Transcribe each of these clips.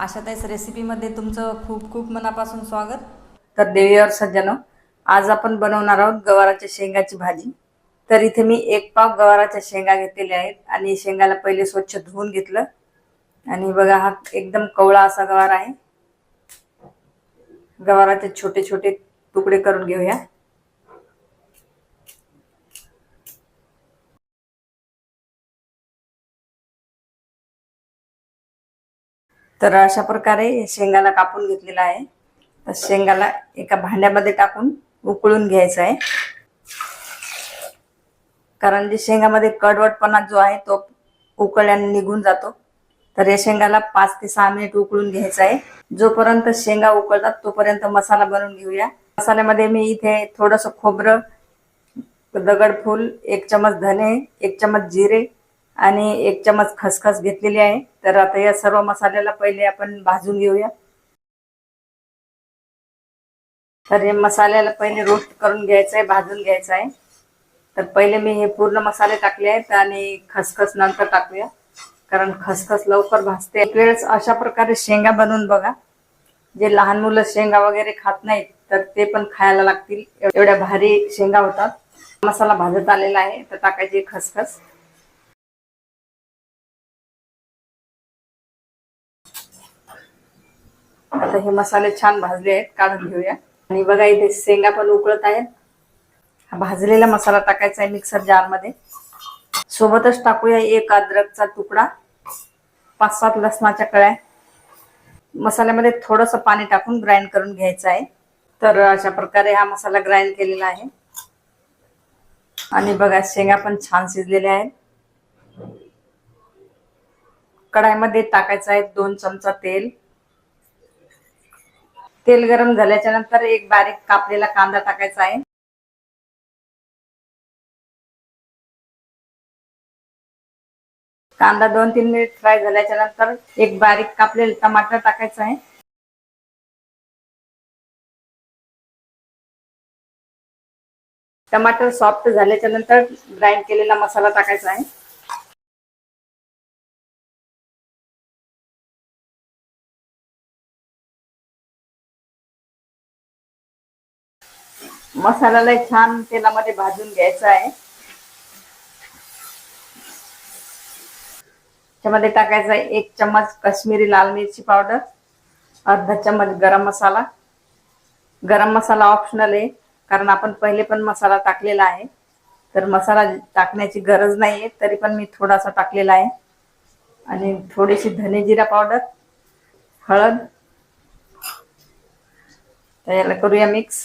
आशाताईस रेसिपीमध्ये तुमचं खूप खूप मनापासून स्वागत. तर देवीवर सज्जनो आज आपण बनवणार आहोत गवाराच्या शेंगाची भाजी. तर इथे मी एक पाव गवाराच्या शेंगा घेतलेल्या आहेत आणि शेंगाला पहिले स्वच्छ धुवून घेतलं. आणि बघा हा एकदम कवळा असा गवार आहे. गवाराचे छोटे छोटे तुकडे करून घेऊया. तर अशा प्रकारे शेंगाला कापून घेतलेला आहे. तर शेंगाला एका भांड्यामध्ये टाकून उकळून घ्यायचं आहे. कारण जे शेंगामध्ये कडवटपणा जो आहे तो उकळल्याने निघून जातो. तर या शेंगाला पाच ते सहा मिनिट उकळून घ्यायचं आहे. जोपर्यंत शेंगा उकळतात तोपर्यंत मसाला बनवून घेऊया. मसाल्यामध्ये मी इथे थोडस खोबरं दगडफूल एक चमच धने एक चमच जिरे आणि एक चमच खसखस घेतलेली आहे. तर आता या सर्व मसाल्याला पहिले आपण भाजून घेऊया. तर हे मसाल्याला पहिले रोस्ट करून घ्यायचं आहे भाजून घ्यायचं आहे. तर पहिले मी हे पूर्ण मसाले टाकले आहेत आणि खसखस नंतर टाकूया. कारण खसखस लवकर भाजते. एक वेळेस अशा प्रकारे शेंगा बनवून बघा. जे लहान मुलं शेंगा वगैरे खात नाहीत तर ते पण खायला लागतील. एवढ्या भारी शेंगा होतात. मसाला भाजत आलेला आहे तर टाकायची खसखस. आता हे मसाले छान भाजले आहेत काढून घेऊया. आणि बघा इथे शेंगा पण उकळत आहेत. हा भाजलेला मसाला टाकायचा आहे मिक्सर जारमध्ये. सोबतच टाकूया एक अद्रकचा तुकडा. पाच सात लसणाच्या कळ्या. मसाल्यामध्ये थोडस पाणी टाकून ग्राइंड करून घ्यायचं आहे. तर अशा प्रकारे हा मसाला ग्राइंड केलेला आहे. आणि बघा शेंगा पण छान शिजलेल्या आहेत. कढाईमध्ये टाकायचं आहे दोन चमचा तेल. तेल गरम झाल्याच्यानंतर एक बारीक कापलेला कांदा टाकायचा आहे. कांदा दोन तीन मिनिट फ्राय झाल्याच्यानंतर एक बारीक कापलेलं टमाटर टाकायचं आहे. टमाटर सॉफ्ट झाल्याच्यानंतर ग्राइंड केलेला मसाला टाकायचा आहे. मसाल्याला छान तेलामध्ये भाजून घ्यायचा आहे. त्यामध्ये टाकायचा आहे एक चम्मच काश्मीरी लाल मिरची पावडर अर्धा चम्मच गरम मसाला. गरम मसाला ऑप्शनल आहे कारण आपण पहिले पण मसाला टाकलेला आहे. तर मसाला टाकण्याची गरज नाही आहे तरी पण मी थोडासा टाकलेला आहे. आणि थोडीशी धने जिरा पावडर हळद. तर याला करूया मिक्स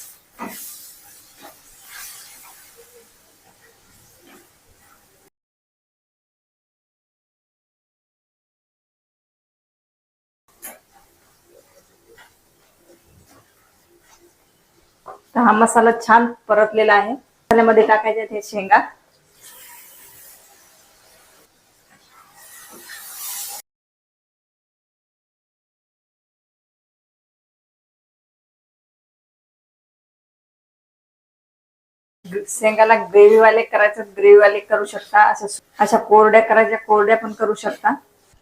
तर हा मसाला छान परतलेला आहे. मसाल्यामध्ये टाकायचे हे शेंगा. शेंगाला ग्रेव्हीवाले करायचं ग्रेव्हीवाले करू शकता. असं अशा कोरड्या करायच्या कोरड्या पण करू शकता.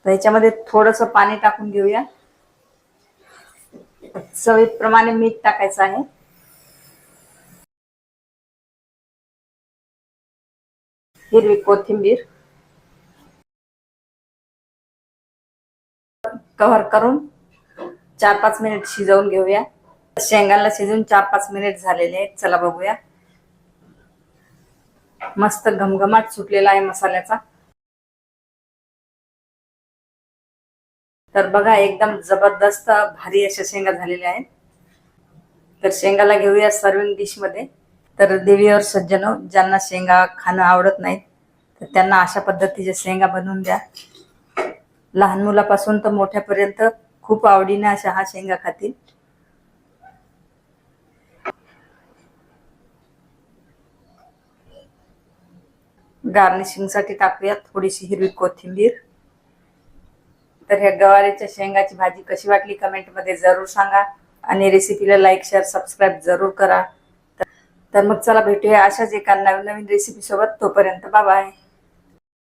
तर ह्याच्यामध्ये थोडस पाणी टाकून घेऊया. चवीप्रमाणे मीठ टाकायचं आहे. हिरवी कोथिंबीर. कव्हर करून चार पाच मिनिट शिजवून घेऊया. शेंगाला शिजून चार पाच मिनिट झालेले आहेत. चला बघूया. मस्त घमघमाट सुटलेला आहे मसाल्याचा. तर बघा एकदम जबरदस्त भारी अशा शेंगा झालेल्या आहेत. तर शेंगाला घेऊया सर्विंग डिशमध्ये. तर देवीवर सज्जन ज्यांना शेंगा खाणं आवडत नाहीत तर त्यांना अशा पद्धतीच्या शेंगा बनवून द्या. लहान मुलापासून तर मोठ्यापर्यंत खूप आवडीने अशा हा शेंगा खातील. गार्निशिंगसाठी टाकूयात टाकूया थोडीशी हिरवी कोथिंबीर. तर ह्या गवारीच्या शेंगाची भाजी कशी वाटली कमेंटमध्ये जरूर सांगा आणि रेसिपीला लाईक शेअर सबस्क्राईब जरूर करा. तर मग चला भेटूया अशाच एका नवीन नवीन रेसिपी सोबत. तोपर्यंत बाय